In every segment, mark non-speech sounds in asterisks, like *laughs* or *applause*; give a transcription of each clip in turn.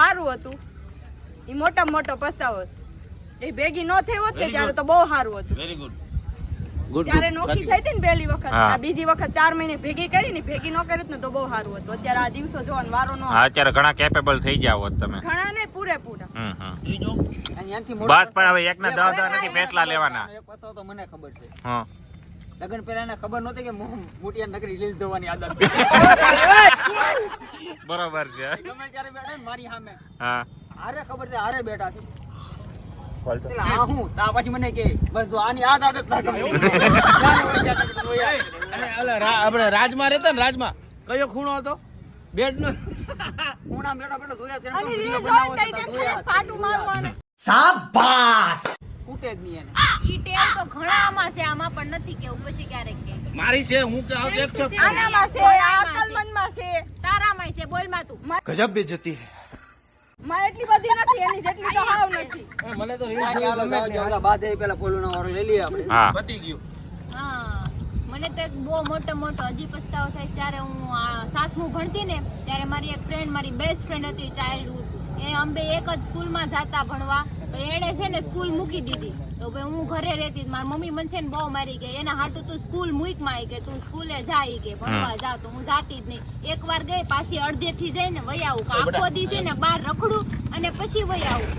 સારું હતું. એ મોટા મોટો પસ્તાવો એ ભેગી ન થઈ હોત ને ત્યારે તો બહુ સારું હતું. વેરી ગુડ ગુડ જ્યારે નોકી થઈ હતી ને પહેલી વખત આ બીજી વખત ચાર મહિને ભેગી કરી ને ભેગી ન કરી ને તો બહુ સારું હતું. અત્યારે આ દિવસો જોવાનો વારો નો હા અત્યારે ઘણા કેપેબલ થઈ જાવ હોત તમે. ઘણા ને પૂરેપૂરા. બસ પણ હવે એકના દસ દસ નથી ફેસલા લેવાના. એક તો મને ખબર છે. હા. લગ્ન પહેલા ને ખબર નહોતી કે મોટિયા નગરી લીલ ધોવાની આદત બરાબર છે. ગમે ત્યારે બેઠા ને મારી સામે. હા. હારે ખબર છે હારે બેઠા છે. હા? તા પછી મને કે બસ જો આની આદ આદત ના ગમે. આપણે રાજમાં રહેતા ને રાજમાં કયો ખૂણો હતો? બેડ નો ખૂણા બેઠો બેઠા જોયા કરે ખૂટે જ નહીં એને. ઈ ટેવ તો ઘણા આમાં છે આમાં પણ નથી કેવું પછી ક્યારેક કે. મારી છે હું કે આવ એક છે. આનામાં છે અકલમંદમાં છે. તારામાં છે બોલમાં તું. ગજબ બેજતી માં એટલી બધી નથી એની જેટલી તો હાવ નથી. મને તો રીલ બાદે પેલા પોલુનો ઓર લઈ લઈએ આપણે. પતી ગયું. હા મને તો એક બહુ મોટો મોટો હજી પસ્તાવો થાય જ્યારે હું સાતમું ભણતી ને ત્યારે મારી એક ફ્રેન્ડ મારી બેસ્ટ ફ્રેન્ડ હતી ચાઇલ્ડહુડ એ અમે એક જ સ્કૂલમાં જતા ભણવા. તો એણે છે ને સ્કૂલ મૂકી દીધી. તો ભાઈ હું ઘરે રહેતી મારી મમ્મી મને છે ને બહુ મારી ગઈ. એના હાટું તું સ્કૂલ મૂકમાં કે તું સ્કૂલે જાય કે ભણવા જા. તો હું જાતી જ નહીં. એક વાર ગઈ પાછી અડધે થી જઈને વહી આવું. કે આખો દી છે ને બાર રખડું અને પછી વહી આવું.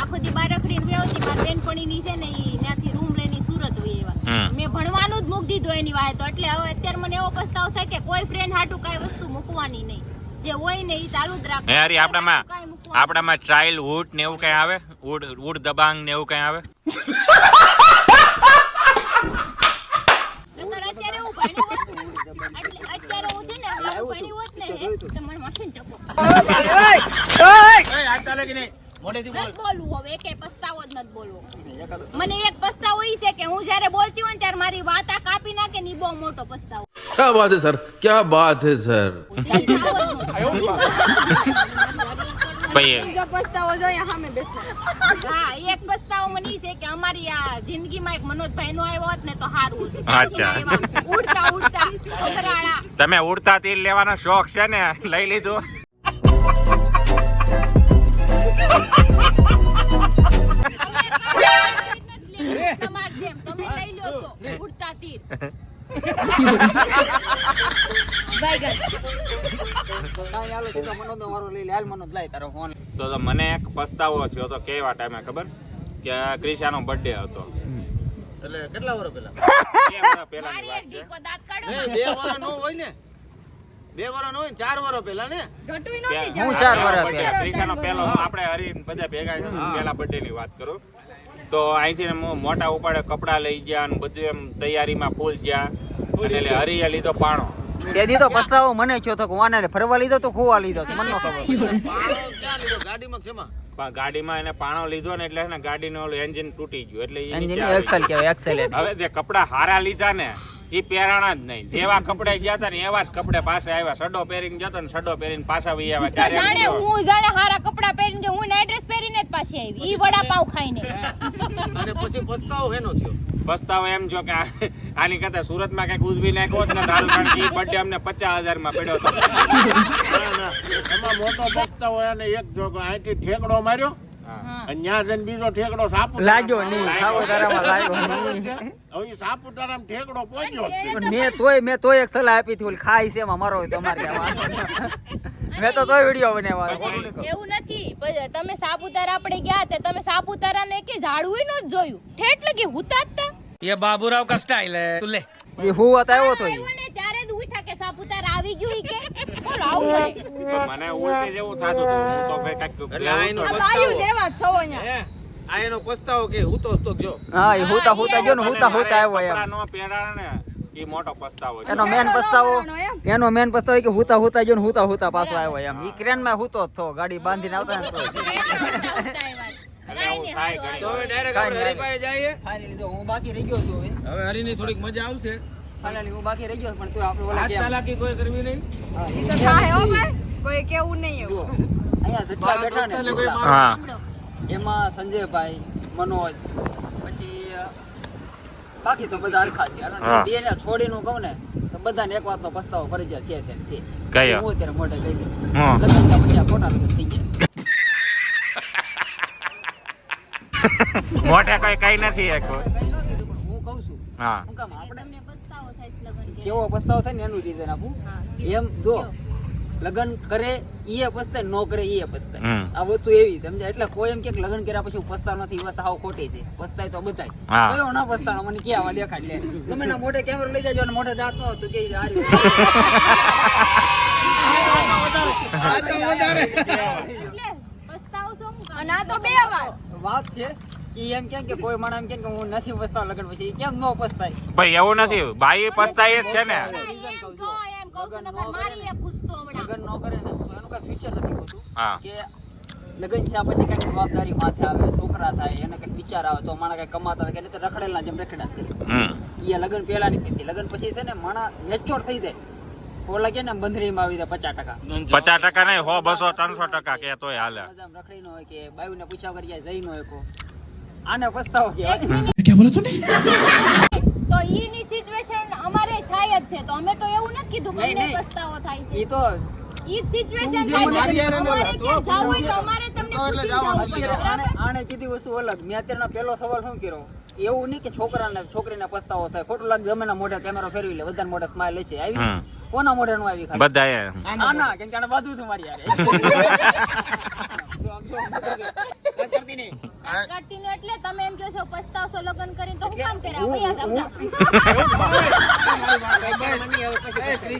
આખો દી બાર રખડીને વ્યવતી મારી બેનપણીની છે ને એ ત્યાંથી રૂમ લઈને સુરત વહી એવા મેં ભણવાનું જ મૂકી દીધું એની વાહે. તો એટલે હવે અત્યારે મને એવો પસ્તાવ થાય કે કોઈ ફ્રેન્ડ હાટું કઈ વસ્તુ મૂકવાની નહીં. જે હોય ને એ ચાલુ જ રાખે હરી આપણામાં ટ્રાયલ વુડ ને એવું કઈ આવે? વુડ વુડ દબાંગ ને એવું કઈ આવે? મને એક પસ્તાવો ઈ છે કે હું જયારે બોલતી હોય ત્યારે મારી વાત કાપી નાખે ની બહુ મોટો પસ્તાવો. ક્યાં બાત સર? ક્યાં બાત હે સર? પછી બીજો પસ્તાવો જોઈએ સામે બેઠો. હા એક પસ્તાવો મને ઈ છે કે અમારી આ જિંદગીમાં એક મનોજભાઈ નો આવ્યો હોત ને તો સારું હતું. અચ્છા. ઉડતા ઉડતા તમે ઉડતા તીર લેવાનો શોખ છે ને? લઈ લીધું. તમાર જેમ. તમે લઈ લ્યો છો ઉડતા તીર. *laughs* કાંઈ હાલો તો તો મને એક પસ્તાવો થયો તો કેવા ટાઈમે ખબર? કે આ ક્રિશાનો બર્થડે હતો. એટલે કેટલા વર્ષ પહેલા? બે વર્ષ પહેલાની મારી વાત એક છે. દાંત કાઢો બે વર્ષ નો હોય ને. બે વર્ષ નો હોય ચાર વર્ષ પહેલા ને. હું ચાર વર્ષ પહેલા ક્રિશાનો પહેલો આપણે હરી બધા ભેગા પહેલા બર્થડે ની વાત કરું. તો અહીંથી ને મોટા ઉપાડે કપડા લઈ ગયા ને બધું એમ તૈયારીમાં ફૂલ ગયા. એટલે હરીએ લીધો પાણો. તે તો પસ્તાવો મને થયો તો વાને ફરવા લીધો તો ખોવા લીધો તો મને ન ખબર. ગાડીમાં કે પણ ગાડીમાં એને પાણો લીધો ને એટલે એને ને ગાડીનું ઓલું એન્જિન તૂટી ગયું એટલે એન્જિન એક્સેલ કહેવાય એક્સેલ હવે જે કપડા હારા લીધા ને એ પહેરાણા જ નહીં. જેવા કપડે ગયા હતા ને એવા જ કપડે પાસે આવ્યા. સડો પહેરીને જતો ને સડો પહેરીને પાછા વહી આવ્યા. હું જાણે હારા કપડા પહેરીને કે હું નાઈટ પાછી આવી. ઈ વડાપાવ ખાઈને. અને પછી પસ્તાવો હેનો થયો? પસ્તાવો એમ જો કે આની કરતા સુરતમાં કંઈક ઉજવી નાખ્યો ને દારૂ કારણ કે ઈ અમને પચાસ હજારમાં પડ્યો હતો. ના ના. એમાં મોટો પસ્તાવો અને એક જો અહીંથી ઠેકડો માર્યો હા. અને ત્યાં જઈને બીજો ઠેકડો સાપુતારામાં લાગ્યો નહીં. સાપુતારામાં? હવે ઈ ઠેકડો પહોંચ્યો મેં તોય મેં તોય એક સલાહ આપી હતી ઓલી ખાઈ છે એમાં મારો હોય તો અમારે કહેવા મેં તો તોય વિડિયો બનાવ્યો એવું નથી. તમે સાપુતારા આપણે ગયા તે તમે સાપુતારા ને કે ઝાડવું ન જોયું. ઠેઠ લગી હુતાતા એ બાબુરાવ કસ્ટાઈ તું લે. એ હું હતા એવો તો ત્યારે ઉઠા કે સાપુતારા આવી ગયું કે. બોલ આવું મને ઉલટે જેવું થાતું તો. હું તો ભાઈ કાક લાયું જેવા છો અહીંયા. આ એનો પસ્તાવો કે હું તો તો જો હા હું તો હું તો જો ને હું તો હું તો આવ્યો એમ. નો પેરાણે મોટો પસ્તાવો એનો મેન પસ્તાવો એનો મેન પસ્તાવો કે હુતા હુતા જો હુતા હુતા પાછો આવ્યો એમ. ઈ ક્રેનમાં હુતો થો ગાડી બાંધીને આવતા ને તો. *laughs* હું. બાકી રહી ગયો છું હવે. હરીની થોડીક મજા આવશે. હું બાકી રહી ગયો પણ તું આપણે ઓલા કોઈ કરવી નહીં. ઈ તો થાય હો ભાઈ. કોઈ કેવું નહીં એવું. અહીંયા જેટલા બેઠા ને. એમાં સંજયભાઈ મનોજ પછી બાકી તો બધા હરખા છે. હા. બે ને છોડીને કહું ને તો બધાને એક વાતનો પસ્તાવો ફરજિયાત છે છે છે. કયો? હું અત્યારે મોઢે કહી દઉં. લગ્ન પછી આ ખોટા લગ્ન થઈ ગયા. મોઢે કોઈ કઈ નથી એક હું કહું છું હા. હું કામ આપણે કેવો પસ્તાવો થાય ને એનું રીઝન આપું. એમ જો લગ્ન કરે ઈએ પસ્તે નો કરે ઈએ પસ્તે આ વસ્તુ એવી સમજે એટલે કોઈ એમ કે લગ્ન કર્યા પછી પસ્તાવ નથી એ વસ્તુ હાવ ખોટી છે. પસ્તાય તો બધાય. હા. કયો ના પસ્તાણો મને કે આવા દેખાડ લે. તમે ના મોઢે કેમેરો લઈ જાજો અને મોઢે દાંત નો તો કે આ વાત છે એમ કેમ કે કોઈ માણસ એમ કેમ કે હું નથી પસ્તાવ લગન પછી કેમ નો પસ્તાય? ભાઈ એવું નથી. ભાઈ પસ્તાય જ છે ને. લગ્ન નો કરે ને તો એનું કઈ ફ્યુચર નથી હોતું. હા. કે લગ્ન થયા પછી કંઈક જવાબદારી માથે આવે છોકરા થાય એને કંઈક વિચાર આવે તો માણા કઈ કમાતા કે નહીં તો રખડેલા જેમ રખડા કરે. હમ. એ લગ્ન પહેલા ની સ્થિતિ. લગ્ન પછી છે ને માણા મેચ્યોર થઈ જાય. ઓલા કે ને બંધણીમાં આવી જાય પચાસ ટકા. પચાસ ટકા નહીં સો બસો ત્રણસો ટકા કે તોય હાલે. રખડી નો હોય કે બાયુ ને પૂછ્યા કરી જઈ નો હોય આને પસ્તાવો. તો ઈની સિચ્યુએશન અમારે થાય જ છે. તો અમે તો એવું નથી કીધું કે. પસ્તાવો થાય છે. ઈ તો ઈ સિચ્યુએશન તમને આણે કીધી વસ્તુ અલગ. મેં અત્યારના પહેલો સવાલ શું કર્યો? એવું નહીં કે છોકરાને છોકરીને પસ્તાવો થાય. ખોટું લાગે ગમે ના મોઢે કેમેરો ફેરવી લે બધા મોઢે સ્માઈલ હશે. આવી કોના મોઢે નું આવી બધા ના આના. કેમ કે આને બાજુ છે મારી યારે *laughs* કરતી ને એટલે તમે એમ કહો છો પસ્તાવશો લગ્ન કરીને તો હું કામ કર્યા વયા જાવ હું-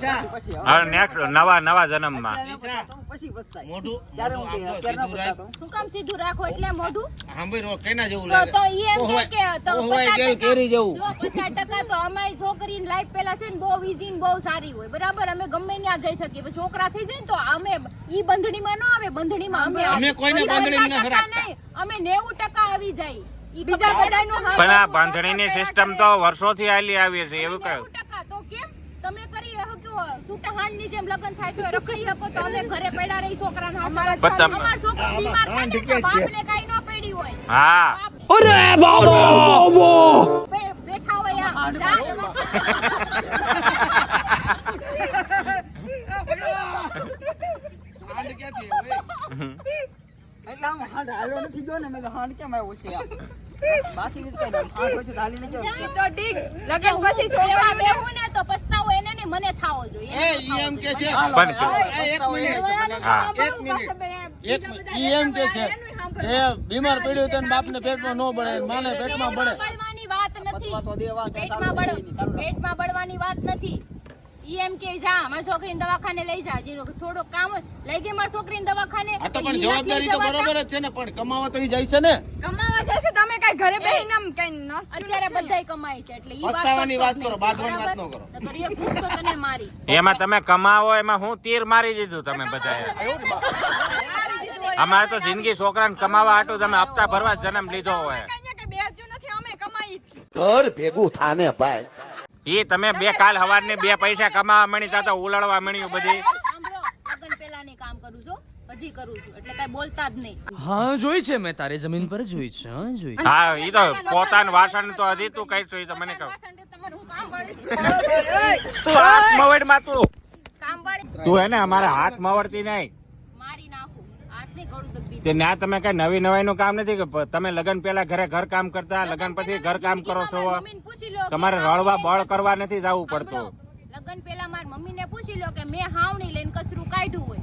જાવ. પછી હવે નેક્સ્ટ નવા નવા જન્મમાં. પછી પસ્તાય મોઢું ત્યારે હું કે અત્યારે ના પસ્તાતો શું કામ સીધું રાખો એટલે મોઢું? સાંભળો કેના જેવું લાગે? તો ઈ એમ કે કે તો 50% કેરી જેવું. 50% ટકા તો અમારી છોકરીની લાઈફ પેલા છે ને બહુ ઈઝી ને બહુ સારી હોય. બરાબર? અમે ગમે ત્યાં જઈ શકીએ. પછી છોકરા થઈ જાય ને તો અમે ઈ બંધણીમાં ન આવે બંધણીમાં અમે. કોઈને બાંધણી ન રાખતા અમે 90% ટકા આવી જાય. બીજા બધાયનું પણ આ બાંધણીની સિસ્ટમ તો વર્ષોથી હાલી આવી છે એવું 90% તો કેમ? તમે કરી શકો છૂટા હાંડની જેમ લગ્ન થાય તો રખડી શકો તો અમે ઘરે પડ્યા રહી છોકરાને અમારા અમાર છોકરો બીમાર થાય ને તો બાપને કાઈ ન પડી હોય. હા. બે- બેઠા હોય આ? એટલે આમ હાંડ હાલ્યો નથી ગયો ને મેં તો કેમ આવ્યો છે આમ બાકી બીજું કઈ નહીં. હાંડ પછી હાલી નથી ગયો તો ઠીક લગ્ન પછી એવા છોકરા બેહું ને તો પસ્તાવો એને ને મને થાવો જોઈએ. એ એમ કે છે. પણ- એક મિનિટ. એને છે, મને હા. એક મિનિટ. એક મિનિટ. ઈ એમ કે છે કે બીમાર પડ્યું તો બાપને પેટમાં ન બળે માને પેટમાં બળે. વાત નથી. પેટમાં બળવાની વાત નથી. ઈ એમ કે જા મારી છોકરીને દવાખાને લઈ જા. જે થોડો કામ લઈ ગઈ મારી છોકરીને દવાખાને. આ તો પણ જવાબદારી તો બરાબર જ છે ને પણ કમાવા તો ઈ જાય છે ને. કમાવા જશે તમે કઈ ઘરે બેહીને આમ કઈ નાસ્તું અત્યારે બધાય કમાય છે એટલે ઈ વાત પસ્તાવાની વાત કરો, નહીં. વાત ન કરો. નકર એક તો તને મારી. એમાં તમે કમાવો એમાં હું તીર મારી દીધું તમે બધાએ. અમારે તો જિંદગી છોકરાને કમાવા હાટું તમે હપ્તા ભરવા જન્મ લીધો હોય. કઈ ને કઈ બેહ્યું નથી અમે કમાઈ ઘર ભેગું થાને ભાઈ. ઈ તમે બે કાલ હવારની બે પૈસા કમાવા મળી તા ઉલાળવા મળ્યું બધી. સાંભળો, પહેલાની કામ કરું છું હજી કરું છું એટલે કઈ બોલતા જ નહીં. હા જોઈ છે મેં તારી જમીન પર જોઈ છે હા જોઈ હા એ તો પોતાનું વાસણ તો હજી તું કઈ છું ઈ તો મને કહું. વાસણ તો હાથ મવડમાં તું. તું હે ને અમારા હાથ મવડતી નહીં મારી નાખું હાથ નહીં ગળું દબી તે ના તમે કઈ નવી નવાઈ નું કામ નથી કે તમે લગન પેલા ઘરે ઘર કામ કરતા લગન પછી ઘર કામ કરો છો. કે તમારે રળવા બળ કરવા નથી જવું પડતું. લગન પહેલા મારી મમ્મીને પૂછી લો કે મેં હાવણી લઈને કસરું કાઢ્યું હોય.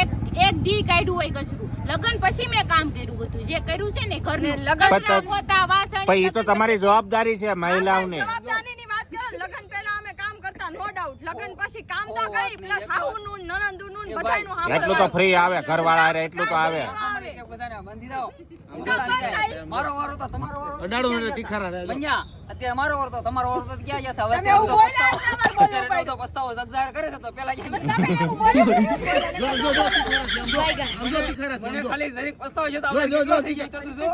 એક એક દી કાઢ્યું હોય કસરું લગ્ન પછી મેં કામ કર્યું બધું જે કર્યું છે ને ઘરનું. લગ્ન પોતા, વાસણ, પણ તો તમારી જવાબદારી છે મહિલાઓની. જવાબદારીની વાત કરો ને, લગ્ન પહેલા અમે કામ કરતા નો ડાઉટ લગ્ન પછી કામ તો કરી પ્લસ હાહુનું નણંદુનું નું બધાયનું એટલું તો ફ્રી આવે ઘરવાળા એટલું તો આવે. કે બધાને બાંધી દો. મારો વારો તો તમારો વારો તો એટલે તીખારા બન્યા અત્યારે મારો વારો તો તમારો વારો તો ક્યાં ગયા હવે તમે અત્યારે તો એવું બોલ્યા પસ્તાવો એટલે અમારે બોલવું અત્યારે તો પસ્તાવો જગજાહેર કરે છે તો પેલા ક્યાં ગયા? તમે એવું બોલ્યું સમજો તીખારા મને ખાલી જરીક પસ્તાવો છે તો જો, જો, જો, થઈ ગયો તો જો.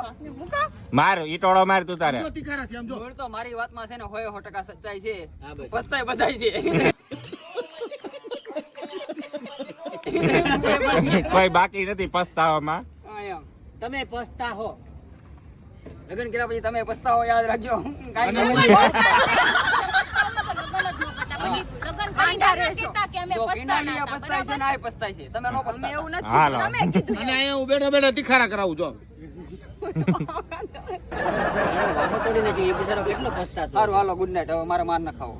માર ઈટોળો માર તું તારે. તીખારા છે, તો મારી વાતમાં છે ને હોય સો ટકા સચ્ચાઈ છે. પસ્તાય બધાય છે. કોઈ બાકી નથી પસ્તાવામાં. તમે પસ્તા હો. લગ્ન કર્યા પછી તમે યાદ રાખજો. અહીંયા હું. બેઠા બેઠા તીખારા કરાવું જો. વાહો તોડી નાખી એ બિચારો કેટલો પસ્તાતો. સારું હાલો ગુડ નાઇટ હવે મારે માર ન ખાવો